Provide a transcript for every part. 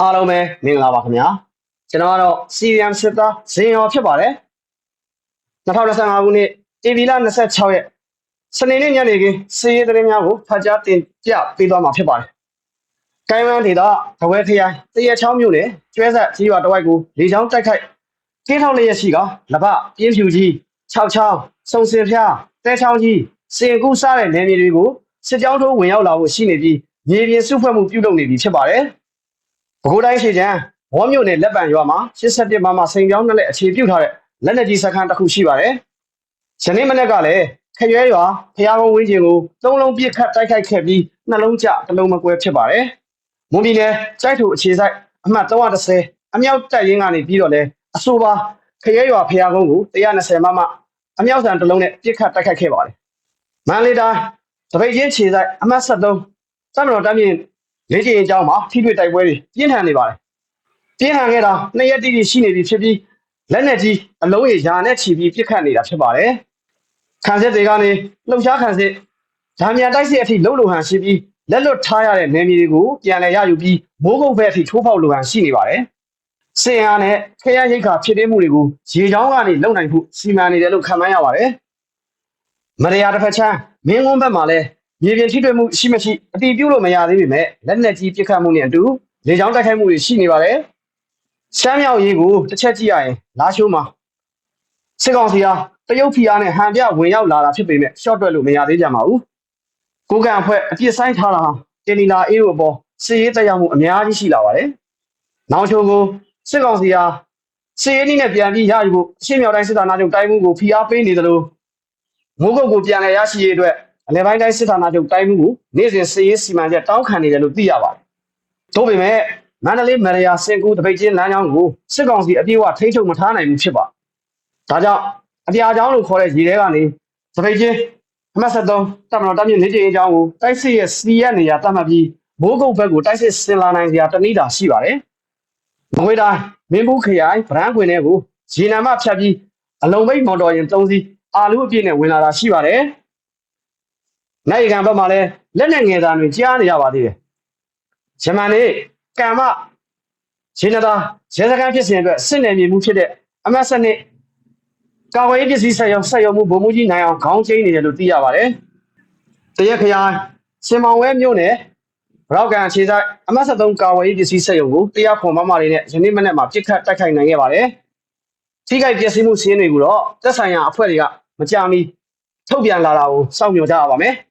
အားလုံးပဲမင်္ဂလာပါခင်ဗျာကျွန်တော်ကတော့ CRM စစ်သားဇင်ရောဖြစ်ပါတယ်2025ခုနှစ် TV လ26ရက်စနေနေ့ညနေခင်းစီးရဲသတင်းများကိုဖတ်ကြားတင်ပြပေးသွားမှာဖြစ်ပါတယ်ကိုင်းဝမ်းဒေသတဝဲခရိုင်တရချောင်းမြို့နယ်ကျွဲဆက်ကြီးရွာတဝိုက်ကိုလေချောင်းတိုက်ခိုက်ကင်းထောက်လျက်ရှိကလပပြင်းဖြူကြီး6ချောင်းစုံစင်ဖျားတဲချောင်းကြီးစင်ကူးစားတဲ့နယ်မြေတွေကိုစစ်ကြောင်းထိုးဝင်ရောက်လာဖို့ရှိနေပြီးမြေပြင်စုဖွဲ့မှုပြုလုပ်နေပြီဖြစ်ပါတယ် ပဲခူးတိုင်းရှိချမ်းဝေါ်မြို့နယ်လက်ပံရွာမှာ87မှာမှစိန်ပြောင်းနှစ်လက်အခြေပြုထားတဲ့လက်လက်ကြီးစခန်းတစ်ခုရှိပါတယ်။ယနေ့မနေ့ကလည်းခရွဲရွာဖျားကုန်းဝင်းကျင်ကိုသုံးလုံးပြစ်ခတ်တိုက်ခိုက်ခဲ့ပြီးနှလုံးကျတစ်လုံးမကွဲဖြစ်ပါတယ်။မွန်ပြည်နယ်စိုက်ထူအခြေစိုက်အမှတ်330အမြောက်တပ်ရင်းကနေပြီးတော့လဲအဆိုပါခရွဲရွာဖျားကုန်းကို120မမအမြောက်ဆန်တစ်လုံးနဲ့ပြစ်ခတ်တိုက်ခိုက်ခဲ့ပါတယ်။မန္တလေးတိုင်းတပိတ်ချင်းခြေစိုက်အမှတ်73စမတော်တမ်းပြင် လေးကျင်အကြောင်းမှာထိတွေ့တိုက်ပွဲတွေပြင်းထန်နေပါတယ်။ပြင်းထန်ခဲ့တာနှစ်ရက်တိတိရှိနေပြီဖြစ်ပြီးလက်နက်ကြီးအလုံးရေရာနဲ့ချီပြီးပြစ်ခတ်နေတာဖြစ်ပါတယ်။ခံစစ်တွေကနေလှုပ်ရှားခံစစ်ဓာမြန်တိုက်စစ်အထိလှုပ်လို့ဟန်ရှိပြီးလက်လွတ်ထားရတဲ့နယ်မြေတွေကိုပြန်လည်ရယူပြီးမိုးကုတ်ဘက်အထိထိုးဖောက်လိုဟန်ရှိနေပါတယ်။စင်အားနဲ့ခရမ်းရိတ်ခါဖြစ်တဲ့မှုတွေကိုရေချောင်းကနေလုံနိုင်ဖို့စီမံနေတယ်လို့ခန့်မှန်းရပါတယ်။မရယာတစ်ဖက်ချမ်းမင်းဝန်းဘက်မှာလည်း မြေပြင်ထိတွေ့မှုရှိမရှိအတိပြုလို့မရသေးပေမဲ့လက်နက်ကြီးပစ်ခတ်မှုနဲ့အတူလေကြောင်းတိုက်ခိုက်မှုတွေရှိနေပါတယ်။ရှမ်းမြောက်ရေးကိုတစ်ချက်ကြည့်ရရင်လာရှိုးမှာစစ်ကောင်စီဟာတရုတ်ဖီအားနဲ့ဟန်ပြဝင်ရောက်လာတာဖြစ်ပေမဲ့ရှော့တွက်လို့မရသေးကြပါဘူး။ကိုကန်အဖွဲ့အပြစ်ဆိုင်ထားတာဟာတင်နီလာအေးတို့အပေါ်စစ်ရေးတက်ရောက်မှုအများကြီးရှိလာပါတယ်။နောင်ချိုကိုစစ်ကောင်စီဟာစစ်ရေးနည်းနဲ့ပြန်ပြီးရယူဖို့အရှေ့မြောက်တိုင်းစစ်ဌာနချုပ်တိုင်းမှုကိုဖိအားပေးနေတယ်လို့မိုးကုတ်ကိုပြန်လည်ရရှိရေးအတွက် အလဲပိုင်းတိုင်းစစ်ဌာနချုပ်တိုင်းမှုကိုနေ့စဉ်စစ်ရေးစီမံချက်တောင်းခံနေတယ်လို့သိရပါတယ်။သို့ပေမဲ့မန္တလေးမရယာစင်ကူတပိတ်ချင်းလမ်းကြောင်းကိုစစ်ကောင်စီအပြည့်အဝထိန်းချုပ်မထားနိုင်ဘူးဖြစ်ပါ။ဒါကြောင့်အပြာချောင်းလို့ခေါ်တဲ့ရေထဲကနေတပိတ်ချင်းအမှတ်73တပ်မတော်တပ်မြင့်နေကျင်းအကြောင်းကိုတိုက်စစ်ရဲ့စီရက်နေရာတတ်မှတ်ပြီးမိုးကုတ်ဘက်ကိုတိုက်စစ်ဆင်လာနိုင်စရာတနည်းတာရှိပါတယ်။မကွေးတိုင်းမင်းဘူးခရိုင်ဗရန်ခွင်ထဲကိုရေနံမဖြတ်ပြီးအလုံးမိတ်မော်တော်ယာဉ်၃စီးအာလူအပြည့်နဲ့ဝင်လာတာရှိပါတယ်။ နိုင်ကန်ဘက်မှာလည်းလက်နဲ့ငယ်သားတွေကြားနေရပါသေးတယ်။ဂျမန်နေကံမရေနတာရဲစခန်းဖြစ်စဉ်အတွက်စစ်နယ်မြေမှုဖြစ်တဲ့အမတ်စနစ်ကာဝေးပစ္စည်းဆက်ရုံဆက်ရုံမှုဗိုလ်မှူးကြီးနိုင်အောင်ခေါင်းချင်းနေတယ်လို့သိရပါတယ်။တရက်ခရိုင်ရှင်မောင်ဝဲမြို့နယ်ရောက်ကန်အခြေဆိုင်အမတ်73ကာဝေးပစ္စည်းဆက်ရုံကိုတရားဖွန်မမတွေနဲ့ယနေ့မနေ့မှာပြစ်ခတ်တိုက်ခိုက်နိုင်ခဲ့ပါတယ်။ထိခိုက်ပျက်စီးမှုစီးရင်တွေကိုတော့သက်ဆိုင်ရာအဖွဲ့တွေကမကြမီထုတ်ပြန်လာတာကိုစောင့်မျှော်ကြရပါမယ်။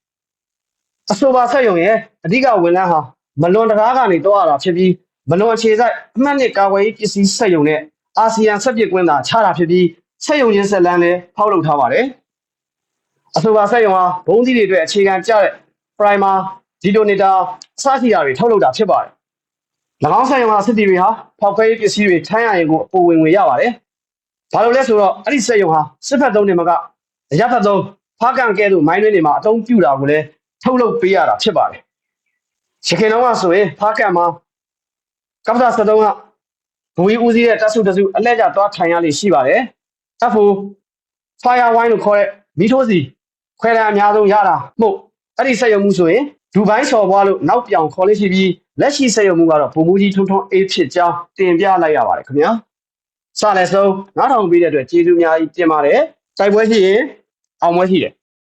အဆိုပါဆက်ရုံရဲ့အဓိကဝန်လန်းဟာမလွန်တကားကနေတော့ရတာဖြစ်ပြီးမလွန်အခြေဆိုင်အမှတ်နှစ်ကာဝေးပစ္စည်းဆက်ရုံနဲ့အာဆီယံဆက်ပစ်ကွင်းသာခြားတာဖြစ်ပြီးဆက်ရုံချင်းဆက်လန်းလည်းဖောက်လုပ်ထားပါတယ်။အဆိုပါဆက်ရုံဟာဘုံသီးတွေအတွက်အခြေခံကျတဲ့ primer detonator အစရှိတာတွေထုတ်လုပ်တာဖြစ်ပါတယ်။၎င်းဆက်ရုံဟာစစ်တီတွေဟာဖောက်ခွဲရေးပစ္စည်းတွေထမ်းရရင်ကိုအပိုဝင်ဝင်ရပါတယ်။ဘာလို့လဲဆိုတော့အဲ့ဒီဆက်ရုံဟာစစ်ဖက်သုံးနေမှာကအရက်ဖက်သုံးဖားကန်ကဲသို့မိုင်းတွင်းတွေမှာအသုံးပြုတာကိုလည်း ထုတ်လုပ်ပေးရတာဖြစ်ပါတယ်။ရခိုင်တော့ကဆိုရင်ဖားကန်မှာကပ္ပတာ73ကဘူဝီဦးစီးတဲ့တပ်စုတစုအလဲကျသွားထိုင်ရလိမ့်ရှိပါတယ်။ F4 fire wine လို့ခေါ်တဲ့မီးထိုးစီခွဲတန်းအများဆုံးရတာမှုအဲ့ဒီစက်ရုံမှုဆိုရင်ဒူဘိုင်းဆော်ဘွားလို့နောက်ပြောင်ခေါ်လေးရှိပြီးလက်ရှိစက်ရုံမှုကတော့ပုံမူကြီးထုံထုံအေးဖြစ်ကြောင်းတင်ပြလိုက်ရပါတယ်ခင်ဗျာစလည်းဆုံးနားထောင်ပေးတဲ့အတွက်ကျေးဇူးအများကြီးတင်ပါတယ်တိုက်ပွဲရှိရင်အောင်ပွဲရှိတယ်